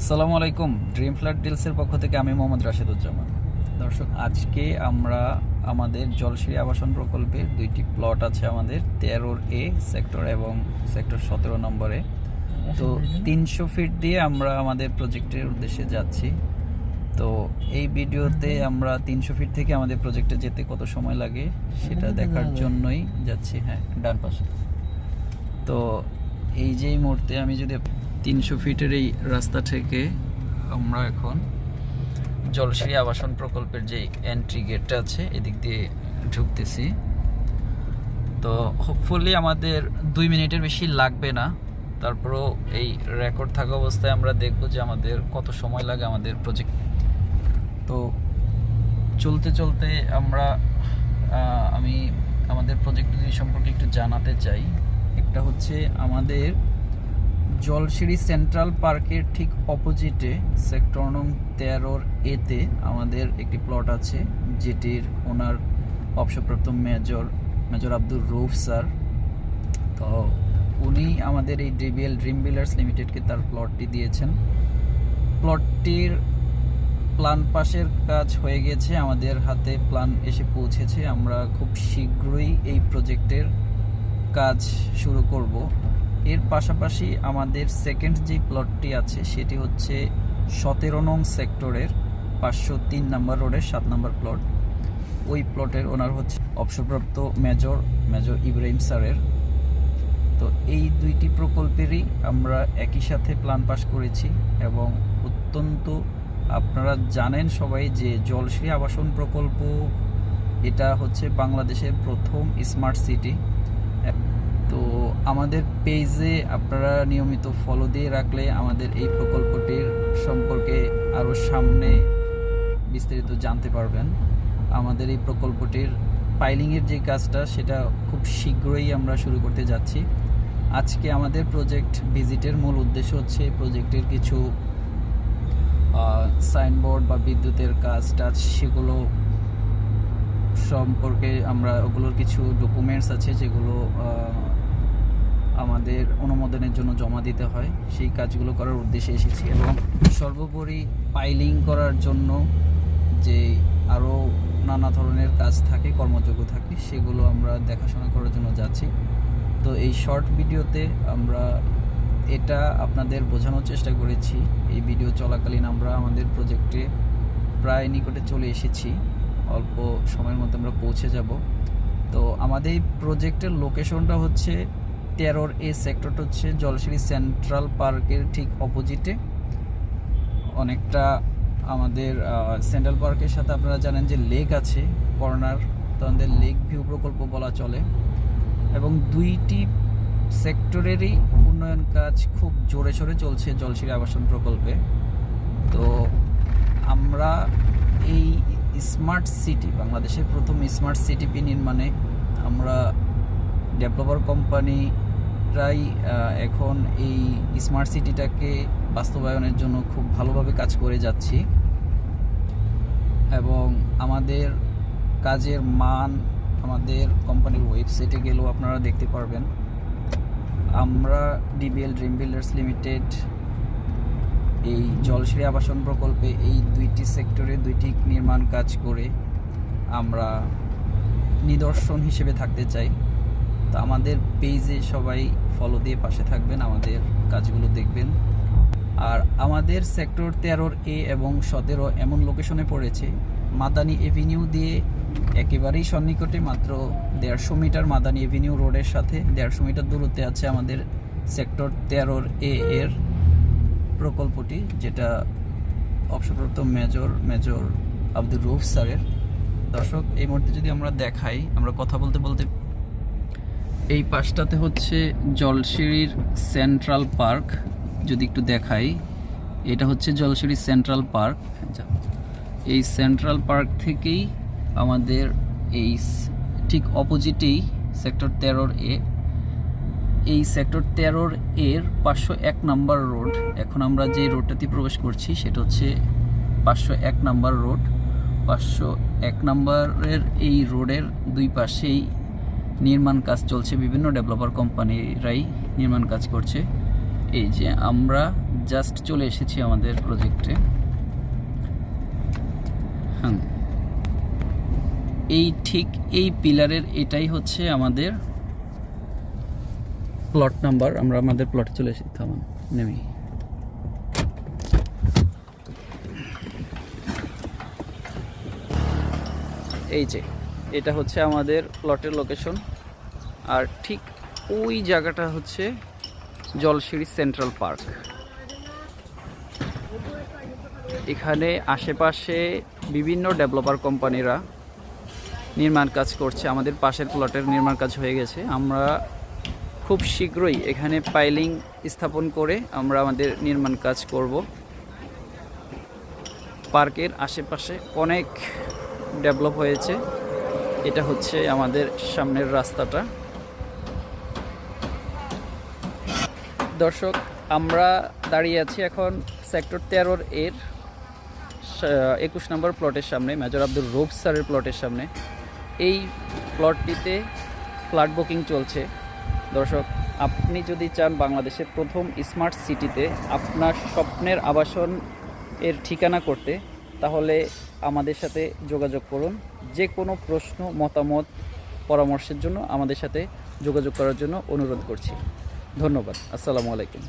আসসালামু আলাইকুম। Dream flat ডিলসের পক্ষ থেকে আমি মোহাম্মদ রাশেদুজ্জামান। দর্শক আজকে আমরা আমাদের জলসিরি আবাসন প্রকল্পের দুইটি প্লট আছে আমাদের তেরোর এ সেক্টর এবং সেক্টর সতেরো নম্বরে। তো তিনশো ফিট দিয়ে আমরা আমাদের প্রজেক্টের উদ্দেশ্যে যাচ্ছি। তো এই ভিডিওতে আমরা তিনশো ফিট থেকে আমাদের প্রজেক্টে যেতে কত সময় লাগে সেটা দেখার জন্যই যাচ্ছি হ্যাঁ ডান পাশে। তো এই যে মুহূর্তে আমি যদি তিনশো ফিটের এই রাস্তা থেকে আমরা এখন জলশ্রী আবাসন প্রকল্পের যে এন্ট্রি গেটটা আছে, এদিক দিয়ে ঢুকতেছি। তো হোপফুলি আমাদের দুই মিনিটের বেশি লাগবে না। তারপরেও এই রেকর্ড থাকা অবস্থায় আমরা দেখব যে আমাদের কত সময় লাগে আমাদের প্রজেক্ট তো চলতে চলতে আমরা আমি আমাদের প্রজেক্ট সম্পর্কে একটু জানাতে চাই। একটা হচ্ছে আমাদের জলসিঁড়ি সেন্ট্রাল পার্কের ঠিক অপোজিটে সেক্টর নং তেরোর এতে আমাদের একটি প্লট আছে, যেটির ওনার অবসরপ্রাপ্ত major major Abdur Rauf sir. তো উনি আমাদের এই ডিবিএল ড্রিম বিল্ডার্স লিমিটেডকে তার প্লটটি দিয়েছেন। প্লটটির প্ল্যান পাশের কাজ হয়ে গেছে, আমাদের হাতে প্ল্যান এসে পৌঁছেছে। আমরা খুব শীঘ্রই এই প্রজেক্টের কাজ শুরু করব। এর পাশাপাশি আমাদের সেকেন্ড যে প্লটটি আছে, সেটি হচ্ছে সতেরো নং সেক্টরের পাঁচশো তিন নম্বর রোডের সাত নম্বর প্লট ওই প্লটের ওনার হচ্ছে অবসরপ্রাপ্ত মেজর মেজর ইব্রাহিম স্যারের তো এই দুইটি প্রকল্পেরই আমরা একই সাথে প্ল্যান পাস করেছি এবং অত্যন্ত আপনারা জানেন সবাই যে জলশ্রী আবাসন প্রকল্প, এটা হচ্ছে বাংলাদেশের প্রথম স্মার্ট সিটি তো আমাদের পেজে আপনারা নিয়মিত ফলো দিয়ে রাখলে আমাদের এই প্রকল্পটির সম্পর্কে আরও সামনে বিস্তারিত জানতে পারবেন। আমাদের এই প্রকল্পটির পাইলিংয়ের যে কাজটা, সেটা খুব শীঘ্রই আমরা শুরু করতে যাচ্ছি। আজকে আমাদের প্রজেক্ট ভিজিটের মূল উদ্দেশ্য হচ্ছে প্রজেক্টের কিছু সাইনবোর্ড বা বিদ্যুতের কাজ টাজ, সেগুলো সম্পর্কে আমরা, ওগুলোর কিছু ডকুমেন্টস আছে যেগুলো আমাদের অনুমোদনের জন্য জমা দিতে হয়। সেই কাজগুলো করার উদ্দেশ্যে এসেছি এবং সর্বোপরি পাইলিং করার জন্য যে আরও নানা ধরনের কাজ থাকে, কর্মযোগ্য থাকে, সেগুলো আমরা দেখাশোনা করার জন্য যাচ্ছি। তো এই শর্ট ভিডিওতে আমরা এটা আপনাদের বোঝানোর চেষ্টা করেছি। এই ভিডিও চলাকালীন আমরা আমাদের প্রজেক্টে প্রায় নিকটে চলে এসেছি। অল্প সময়ের মধ্যে আমরা পৌঁছে যাব। তো আমাদের এই প্রজেক্টের লোকেশনটা হচ্ছে তেরোর এ সেক্টরটা হচ্ছে জলসিঁড়ি সেন্ট্রাল পার্কের ঠিক অপোজিটে অনেকটা আমাদের সেন্ট্রাল পার্কের সাথে আপনারা জানেন যে লেক আছে কর্নার তো আমাদের লেক ভিউ প্রকল্প বলা চলে। এবং দুইটি সেক্টরেরই উন্নয়ন কাজ খুব জোরে সোরে চলছে জলসিঁড়ি আবাসন প্রকল্পে। তো আমরা এই স্মার্ট সিটি বাংলাদেশের প্রথম স্মার্ট সিটি নির্মাণে আমরা ডেভেলপার কোম্পানিরাই আহ, এখন এই স্মার্ট সিটিটাকে বাস্তবায়নের জন্য খুব ভালোভাবে কাজ করে যাচ্ছি। এবং আমাদের কাজের মান আমাদের কোম্পানির ওয়েবসাইটে গেলেও আপনারা দেখতে পারবেন। আমরা ডিবিএল ড্রিম বিল্ডার্স লিমিটেড এই জলশ্রী আবাসন প্রকল্পে এই দুইটি সেক্টরে দুইটি নির্মাণ কাজ করে আমরা নিদর্শন হিসেবে থাকতে চাই। তো আমাদের পেজে সবাই ফলো দিয়ে পাশে থাকবেন, আমাদের কাজগুলো দেখবেন। আর আমাদের সেক্টর তেরোর এ এবং সতেরো এমন লোকেশনে পড়েছে। মাদানি এভিনিউ দিয়ে একেবারেই সন্নিকটে মাত্র দেড়শো মিটার মাদানি এভিনিউ রোডের সাথে দেড়শো মিটার দূরত্বে আছে আমাদের সেক্টর তেরোর এ এর প্রকল্পটি, যেটা অবসরপ্রাপ্ত মেজর মেজর আব্দুর রুফ স্যারের। দর্শক, এই মুহূর্তে যদি আমরা দেখাই, আমরা কথা বলতে বলতে এই পাশটাতে হচ্ছে জলসিঁড়ির সেন্ট্রাল পার্ক, যদি একটু দেখাই। এটা হচ্ছে জলসিঁড়ি সেন্ট্রাল পার্ক। এই সেন্ট্রাল পার্ক থেকেই আমাদের এই ঠিক অপোজিটেই সেক্টর তেরোর এ। এই সেক্টর তেরোর এর পাঁচশো এক নাম্বার রোড। এখন আমরা যে রোডটাতে প্রবেশ করছি, সেটা হচ্ছে পাঁচশো এক নাম্বার রোড। পাঁচশো এক নাম্বারের এই রোডের দুই পাশেই নির্মাণ কাজ চলছে, বিভিন্ন ডেভেলপার কোম্পানিরাই নির্মাণ কাজ করছে। এই যে আমরা জাস্ট চলে এসেছি আমাদের প্রজেক্টে হ্যাঁ এই ঠিক এই পিলারের এটাই হচ্ছে আমাদের প্লট নাম্বার আমরা আমাদের প্লটে চলে এসেছি থামান নেমে। এই যে এটা হচ্ছে আমাদের প্লটের লোকেশন আর ঠিক ওই জায়গাটা হচ্ছে জলসিঁড়ি সেন্ট্রাল পার্ক এখানে আশেপাশে বিভিন্ন ডেভেলপার কোম্পানিরা নির্মাণ কাজ করছে। আমাদের পাশের প্লটের নির্মাণ কাজ হয়ে গেছে। আমরা খুব শীঘ্রই এখানে পাইলিং স্থাপন করে আমরা আমাদের নির্মাণ কাজ করব। পার্কের আশেপাশে অনেক ডেভেলপ হয়েছে। এটা হচ্ছে আমাদের সামনের রাস্তাটা। দর্শক, আমরা দাঁড়িয়ে আছি এখন সেক্টর তেরোর এর একুশ নম্বর প্লটের সামনে, মেজর আব্দুল রৌফ স্যারের প্লটের সামনে। এই প্লটটিতে ফ্ল্যাট বুকিং চলছে। দর্শক, আপনি যদি চান বাংলাদেশের প্রথম স্মার্ট সিটিতে আপনার স্বপ্নের আবাসন এর ঠিকানা করতে তাহলে আমাদের সাথে যোগাযোগ করুন। যে কোনো প্রশ্ন, মতামত, পরামর্শের জন্য আমাদের সাথে যোগাযোগ করার জন্য অনুরোধ করছি। ধন্যবাদ। আসসালামু আলাইকুম।